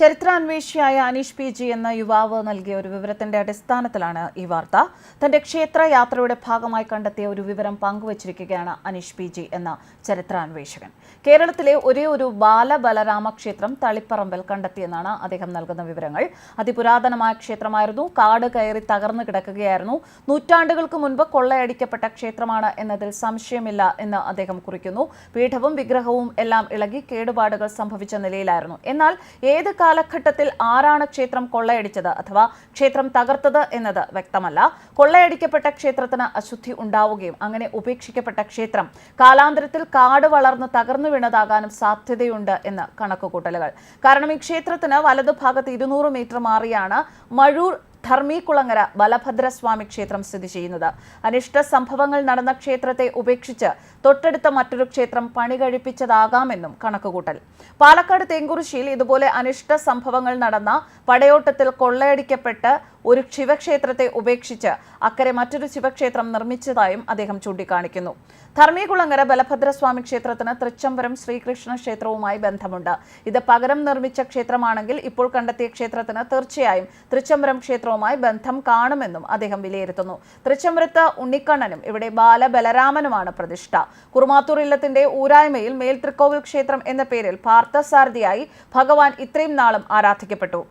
ചരിത്രാന്വേഷിയായ Aneesh P G എന്ന യുവാവ് നൽകിയ ഒരു വിവരത്തിന്റെ അടിസ്ഥാനത്തിലാണ് ഈ വാർത്ത. തന്റെ ക്ഷേത്രയാത്രയുടെ ഭാഗമായി കണ്ടെത്തിയ ഒരു വിവരം പങ്കുവച്ചിരിക്കുകയാണ് അനീഷ് പി ജി എന്ന ചരിത്രാന്വേഷകൻ. കേരളത്തിലെ ഒരേ ഒരു ബാലബലരാമ ക്ഷേത്രം തളിപ്പറമ്പിൽ കണ്ടെത്തിയെന്നാണ് അദ്ദേഹം നൽകുന്ന വിവരങ്ങൾ. അതിപുരാതനമായ ക്ഷേത്രമായിരുന്നു. കാട് കയറി തകർന്നു കിടക്കുകയായിരുന്നു. നൂറ്റാണ്ടുകൾക്ക് മുൻപ് കൊള്ളയടിക്കപ്പെട്ട ക്ഷേത്രമാണ് എന്നതിൽ സംശയമില്ല എന്ന് അദ്ദേഹം കുറിക്കുന്നു. പീഠവും വിഗ്രഹവും എല്ലാം ഇളകി കേടുപാടുകൾ സംഭവിച്ച നിലയിലായിരുന്നു. എന്നാൽ ഏത് കാലഘട്ടത്തിൽ ആരാണ് ക്ഷേത്രം കൊള്ളയടിച്ചത് അഥവാ ക്ഷേത്രം തകർത്തത് എന്നത് വ്യക്തമല്ല. കൊള്ളയടിക്കപ്പെട്ട ക്ഷേത്രത്തിന് അശുദ്ധി ഉണ്ടാവുകയും അങ്ങനെ ഉപേക്ഷിക്കപ്പെട്ട ക്ഷേത്രം കാലാന്തരത്തിൽ കാട് വളർന്ന് തകർന്നു വീണതാകാനും സാധ്യതയുണ്ട് എന്ന് കണക്കുകൂട്ടലുകൾ. കാരണം ഈ ക്ഷേത്രത്തിന് വലതുഭാഗത്ത് ഇരുന്നൂറ് മീറ്റർ മാറിയാണ് മഴൂർ ധർമ്മീകുളങ്ങര ബലഭദ്രസ്വാമി ക്ഷേത്രം സ്ഥിതി ചെയ്യുന്നത്. അനിഷ്ട സംഭവങ്ങൾ നടന്ന ക്ഷേത്രത്തെ ഉപേക്ഷിച്ച് തൊട്ടടുത്ത മറ്റൊരു ക്ഷേത്രം പണി കഴിപ്പിച്ചതാകാമെന്നും കണക്കുകൂട്ടൽ. പാലക്കാട് തേങ്കുറിശ്ശിയിൽ ഇതുപോലെ അനിഷ്ട സംഭവങ്ങൾ നടന്ന പടയോട്ടത്തിൽ കൊള്ളയടിക്കപ്പെട്ട് ഒരു ശിവക്ഷേത്രത്തെ ഉപേക്ഷിച്ച് അക്കരെ മറ്റൊരു ശിവക്ഷേത്രം നിർമ്മിച്ചതായും അദ്ദേഹം ചൂണ്ടിക്കാണിക്കുന്നു. ധർമ്മീകുളങ്ങര ബലഭദ്രസ്വാമി ക്ഷേത്രത്തിന് തൃച്ചംബരം ശ്രീകൃഷ്ണ ക്ഷേത്രവുമായി ബന്ധമുണ്ട്. ഇത് പകരം നിർമ്മിച്ച ക്ഷേത്രമാണെങ്കിൽ ഇപ്പോൾ കണ്ടെത്തിയ ക്ഷേത്രത്തിന് തീർച്ചയായും തൃച്ചംബരം ക്ഷേത്രവുമായി ബന്ധം കാണുമെന്നും അദ്ദേഹം വിലയിരുത്തുന്നു. തൃച്ചംബരത്ത് ഉണ്ണിക്കണ്ണനും ഇവിടെ ബാലബലരാമനുമാണ് പ്രതിഷ്ഠ. കുറുമാത്തൂർ ഇല്ലത്തിന്റെ ഊരായ്മയിൽ മേൽത്രിക്കോവിൽ ക്ഷേത്രം എന്ന പേരിൽ പാർത്ഥസാരഥിയായി ഭഗവാൻ ഇത്രയും നാളും ആരാധിക്കപ്പെട്ടു.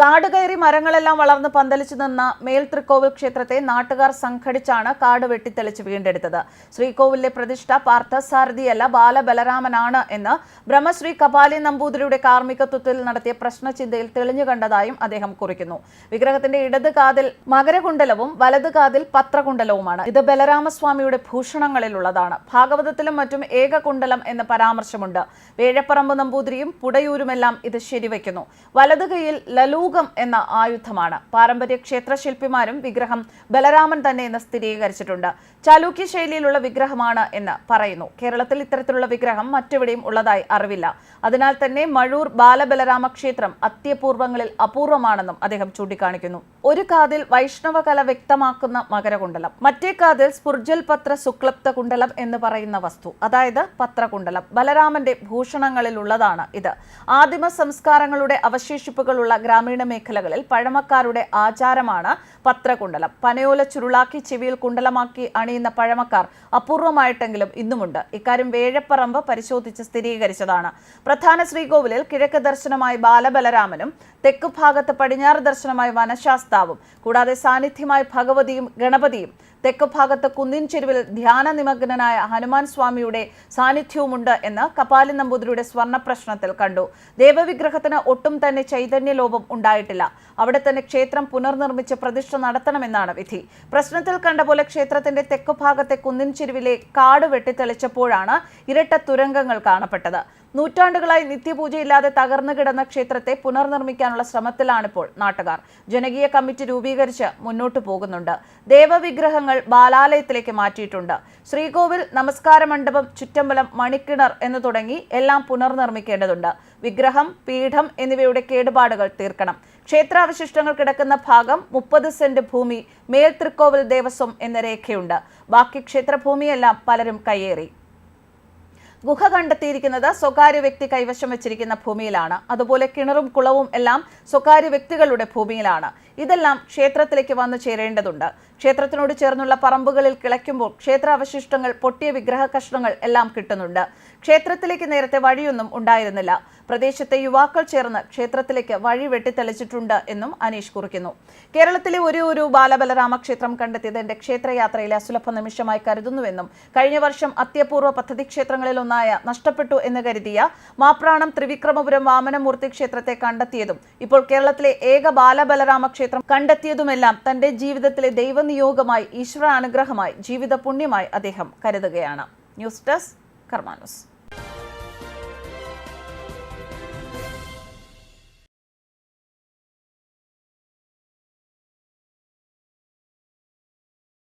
കാട് കയറി മരങ്ങളെല്ലാം വളർന്ന് പന്തലിച്ചു നിന്ന മേൽത്രിക്കോവിൽ ക്ഷേത്രത്തെ നാട്ടുകാർ സംഘടിച്ചാണ് കാട് വെട്ടിത്തെളിച്ച് വീണ്ടെടുത്തത്. ശ്രീകോവിലെ പ്രതിഷ്ഠ പാർത്ഥസാരഥിയല്ല ബാലബലരാമനാണ് എന്ന് ബ്രഹ്മശ്രീ കപാലി നമ്പൂതിരിയുടെ കാർമ്മികത്വത്തിൽ നടത്തിയ പ്രശ്നചിന്തയിൽ തെളിഞ്ഞു കണ്ടതായും അദ്ദേഹം കുറിക്കുന്നു. വിഗ്രഹത്തിന്റെ ഇടത് കാതിൽ മകരകുണ്ടലവും വലത് കാതിൽ പത്രകുണ്ടലവുമാണ്. ഇത് ബലരാമസ്വാമിയുടെ ഭൂഷണങ്ങളിലുള്ളതാണ്. ഭാഗവതത്തിലും മറ്റും ഏകകുണ്ടലം എന്ന പരാമർശമുണ്ട്. വേഴപ്പറമ്പ് നമ്പൂതിരിയും പുടയൂരുമെല്ലാം ഇത് ശരിവയ്ക്കുന്നു വലത് കൈയിൽ തൂകം എന്ന ആയുധമാണ്. പാരമ്പര്യ ക്ഷേത്രശില്പിമാരും വിഗ്രഹം ബലരാമൻ തന്നെ എന്ന് സ്ഥിരീകരിച്ചിട്ടുണ്ട്. ചാലൂക്യ ശൈലിയിലുള്ള വിഗ്രഹമാണ് എന്ന് പറയുന്നു. കേരളത്തിൽ ഇത്തരത്തിലുള്ള വിഗ്രഹം മറ്റെവിടെയും ഉള്ളതായി അറിവില്ല. അതിനാൽ തന്നെ മഴൂർ ബാലബലരാമ ക്ഷേത്രം അത്യപൂർവങ്ങളിൽ അപൂർവമാണെന്നും അദ്ദേഹം ചൂണ്ടിക്കാണിക്കുന്നു. ഒരു കാതിൽ വൈഷ്ണവ കല വ്യക്തമാക്കുന്ന മകരകുണ്ടലം മറ്റേ കാതിൽ സ്പുർജൽ പത്ര സുക്ലപ്ത കുണ്ടലം എന്ന് പറയുന്ന വസ്തു അതായത് പത്രകുണ്ടലം ബലരാമന്റെ ഭൂഷണങ്ങളിലുള്ളതാണ് ഇത്. ആദിമ സംസ്കാരങ്ങളുടെ അവശേഷിപ്പുകളുള്ള ഗ്രാമീണ മേഖലകളിൽ പഴമക്കാരുടെ ആചാരമാണ് പത്രകുണ്ടലം. പനയോല ചുരുളാക്കി ചെവിയിൽ കുണ്ടലമാക്കി അണിയുന്ന പഴമക്കാർ അപൂർവമായിട്ടെങ്കിലും ഇന്നുമുണ്ട്. ഇക്കാര്യം വേഴപ്പറമ്പ് പരിശോധിച്ച് സ്ഥിരീകരിച്ചതാണ്. പ്രധാന ശ്രീകോവിലിൽ കിഴക്ക് ദർശനമായി ബാലബലരാമനും തെക്ക് ഭാഗത്ത് പടിഞ്ഞാറ് ദർശനമായി വനശാസ്താവും. കൂടാതെ സാന്നിധ്യമായി ഭഗവതിയും ഗണപതിയും തെക്ക് ഭാഗത്ത് കുന്നിൻ ചെരുവിൽ ധ്യാന നിമഗ്നനായ ഹനുമാൻ സ്വാമിയുടെ സാന്നിധ്യവുമുണ്ട് എന്ന് കപാലി നമ്പൂതിരിയുടെ സ്വർണ പ്രശ്നത്തിൽ കണ്ടു. ദേവവിഗ്രഹത്തിന് ഒട്ടും തന്നെ ചൈതന്യലോപം ഉണ്ടായിട്ടില്ല. അവിടെ തന്നെ ക്ഷേത്രം പുനർനിർമ്മിച്ച് പ്രതിഷ്ഠ നടത്തണമെന്നാണ് വിധി. പ്രശ്നത്തിൽ കണ്ട പോലെ ക്ഷേത്രത്തിന്റെ തെക്ക് ഭാഗത്തെ കുന്നിൻ ചെരുവിലെ കാട് വെട്ടിത്തെളിച്ചപ്പോഴാണ് ഇരട്ട തുരങ്കങ്ങൾ കാണപ്പെട്ടത്. നൂറ്റാണ്ടുകളായി നിത്യപൂജയില്ലാതെ തകർന്നു കിടന്ന ക്ഷേത്രത്തെ പുനർനിർമ്മിക്കാനുള്ള ശ്രമത്തിലാണിപ്പോൾ നാട്ടുകാർ. ജനകീയ കമ്മിറ്റി രൂപീകരിച്ച് മുന്നോട്ടു പോകുന്നുണ്ട്. ദേവവിഗ്രഹങ്ങൾ ബാലാലയത്തിലേക്ക് മാറ്റിയിട്ടുണ്ട്. ശ്രീകോവിൽ നമസ്കാര മണ്ഡപം ചുറ്റമ്പലം മണിക്കിണർ എന്ന് തുടങ്ങി എല്ലാം പുനർനിർമ്മിക്കേണ്ടതുണ്ട്. വിഗ്രഹം പീഠം എന്നിവയുടെ കേടുപാടുകൾ തീർക്കണം. ക്ഷേത്രാവശിഷ്ടങ്ങൾ കിടക്കുന്ന ഭാഗം മുപ്പത് സെന്റ് ഭൂമി മേൽ തൃക്കോവിൽ ദേവസ്വം എന്ന രേഖയുണ്ട്. ബാക്കി ക്ഷേത്രഭൂമിയെല്ലാം പലരും കയ്യേറി. ഗുഹ കണ്ടെത്തിയിരിക്കുന്നത് സ്വകാര്യ വ്യക്തി കൈവശം വെച്ചിരിക്കുന്ന ഭൂമിയിലാണ്. അതുപോലെ കിണറും കുളവും എല്ലാം സ്വകാര്യ വ്യക്തികളുടെ ഭൂമിയിലാണ്. ഇതെല്ലാം ക്ഷേത്രത്തിലേക്ക് വന്നു ചേരേണ്ടതുണ്ട്. ക്ഷേത്രത്തിനോട് ചേർന്നുള്ള പറമ്പുകളിൽ കിളയ്ക്കുമ്പോൾ ക്ഷേത്രാവശിഷ്ടങ്ങൾ പൊട്ടിയ വിഗ്രഹ കഷ്ണങ്ങൾ എല്ലാം കിട്ടുന്നുണ്ട്. ക്ഷേത്രത്തിലേക്ക് നേരത്തെ വഴിയൊന്നും ഉണ്ടായിരുന്നില്ല. പ്രദേശത്തെ യുവാക്കൾ ചേർന്ന് ക്ഷേത്രത്തിലേക്ക് വഴി വെട്ടിത്തെളിച്ചിട്ടുണ്ട് എന്നും അനീഷ് കുറിക്കുന്നു. കേരളത്തിലെ ഒരു ഒരു ബാലബലരാമ ക്ഷേത്രം കണ്ടെത്തിയത് എന്റെ ക്ഷേത്രയാത്രയിലെ അസുലഭ നിമിഷമായി കരുതുന്നുവെന്നും കഴിഞ്ഞ വർഷം അത്യപൂർവ പദ്ധതി ക്ഷേത്രങ്ങളിൽ ഒന്നായ നഷ്ടപ്പെട്ടു എന്ന് കരുതിയ മാപ്രാണം ത്രിവിക്രമപുരം വാമനമൂർത്തി ക്ഷേത്രത്തെ കണ്ടെത്തിയതും ഇപ്പോൾ കേരളത്തിലെ ഏക ബാലബലരാമ ക്ഷേത്രം കണ്ടെത്തിയതുമെല്ലാം തന്റെ ജീവിതത്തിലെ ദൈവനിയോഗമായി ഈശ്വര അനുഗ്രഹമായി ജീവിത പുണ്യമായി അദ്ദേഹം കരുതുകയാണ്. News desk കർമാനോസ്.